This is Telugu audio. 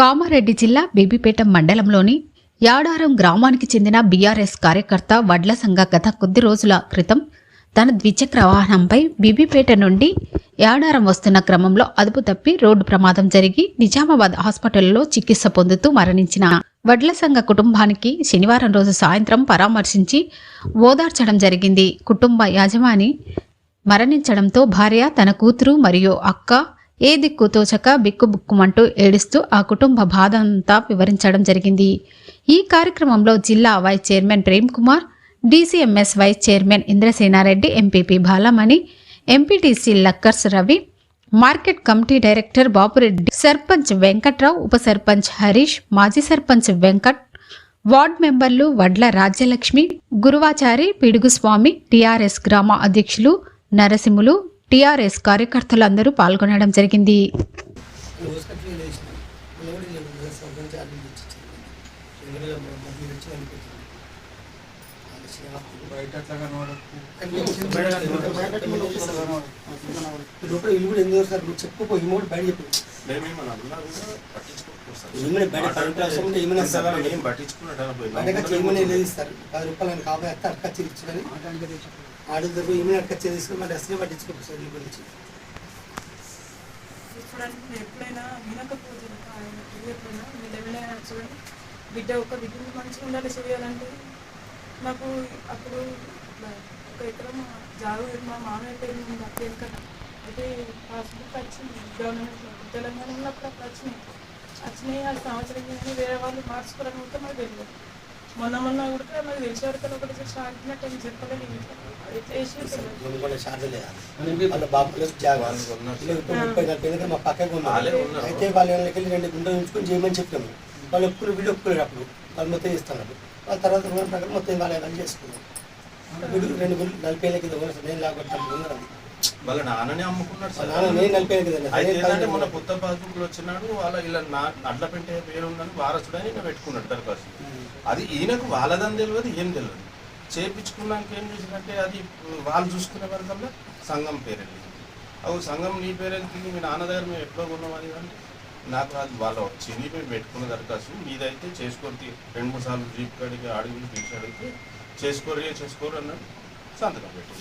కామారెడ్డి జిల్లా బేబీపేట మండలంలోని యాడారం గ్రామానికి చెందిన బీఆర్ఎస్ కార్యకర్త వడ్ల సంఘ గత కొద్ది రోజుల క్రితం తన ద్విచక్ర వాహనంపై బీబీపేట నుండి యాడారం వస్తున్న క్రమంలో అదుపు తప్పి రోడ్డు ప్రమాదం జరిగి నిజామాబాద్ హాస్పిటల్లో చికిత్స పొందుతూ మరణించిన వడ్ల సంఘ కుటుంబానికి శనివారం రోజు సాయంత్రం పరామర్శించి ఓదార్చడం జరిగింది. కుటుంబ యజమాని మరణించడంతో భార్య తన కూతురు మరియు అక్క ఏ దిక్కు తోచక బిక్కుబుక్కుమంటూ ఏడుస్తూ ఆ కుటుంబ బాధ అంతా వివరించడం జరిగింది. ఈ కార్యక్రమంలో జిల్లా vice chairman Prem Kumar DCMS vice chairman Indrasena Reddy MPP Balamani MPTC లక్కర్స్ Ravi market committee director Bapu Reddy sarpanch Venkatrao ఉప సర్పంచ్ హరీష్ మాజీ సర్పంచ్ వెంకట్ వార్డ్ మెంబర్లు వడ్ల రాజ్యలక్ష్మి గురువాచారి పిడుగుస్వామి టీఆర్ఎస్ గ్రామ అధ్యక్షులు నరసింహులు టీఆర్ఎస్ కార్యకర్తలందరూ పాల్గొనడం జరిగింది ఇస్తారు పది రూపాయలు అత్త అడకచ్చి ఇచ్చుకొని ఆడు ఈమె అక్క చేసుకుని మరి అసలే పట్టించుకోకు చదువు గురించి. చూడండి ఎప్పుడైనా వినకపోతే ఆయన ఎప్పుడైనా మీరు ఎవరైనా చూడండి. బిడ్డ ఒక బిడ్డ మంచిగా ఉండాలి చేయాలంటే నాకు అప్పుడు ఒక ఎకరం జాగు మా మామయ్య పేరు మా పేరు కదా అయితే పాస్బుక్ వచ్చింది గవర్నమెంట్ తెలంగాణ ఉన్నప్పుడు అప్పుడు వచ్చినాయి. వచ్చినాయి ఆ సంవత్సరం వేరే వాళ్ళు మార్చుకోవడానికి కూడా మాకు తెలియదు. మొన్న మొన్న కూడా మాకు తెలిసే వరకు ఒకటి సాగినట్టు ఏం చెప్పలేదు మా పక్కకు ఉన్నారు. అయితే వాళ్ళ ఇళ్ళకి వెళ్ళి రెండు గుంటలు ఉంచుకొని చేయమని చెప్పాము. వాళ్ళు ఒప్పుకుని వీళ్ళు ఒప్పుకోలేరు అప్పుడు. వాళ్ళు మొత్తం ఇస్తున్నారు వాళ్ళ తర్వాత రుణం ప్రకారం మొత్తం వాళ్ళ చేసుకున్నారు. రెండు గుంటలు నలభై ఏళ్ళ కింద. నేను లాగొట్టాను. వాళ్ళ నాన్ననే అమ్ముకున్నాడు సార్. నేను అయితే నేను ఏంటంటే ఏళ్ళ కొత్త పాస్బుక్ వచ్చినాడు వాళ్ళ ఇలా నా అడ్ల పెట్టే పేరు ఉందని వారసుడని ఈయన పెట్టుకున్నాడు దరఖాస్తు. అది ఈయనకు వాళ్ళదని తెలియదు ఏం తెలియదు. చేపించుకున్నాక ఏం చేసిందంటే అది వాళ్ళు చూసుకునే వరకల్లా సంఘం పేరు వెళ్ళింది అవు సంఘం నీ పేరు వెళ్తుంది మీ నాన్న దగ్గర మేము ఎప్పుడో కొన్నామని అంటే నాకు అది వాళ్ళ చిని మేము పెట్టుకున్న దరఖాస్తు. మీదైతే చేసుకోరు రెండు మూడు సార్లు జీప్ కాడికి అడిగి పిలిచి అడిగితే చేసుకోరు చేసుకోరు అన్నాడు. సంతకం పెట్టేసి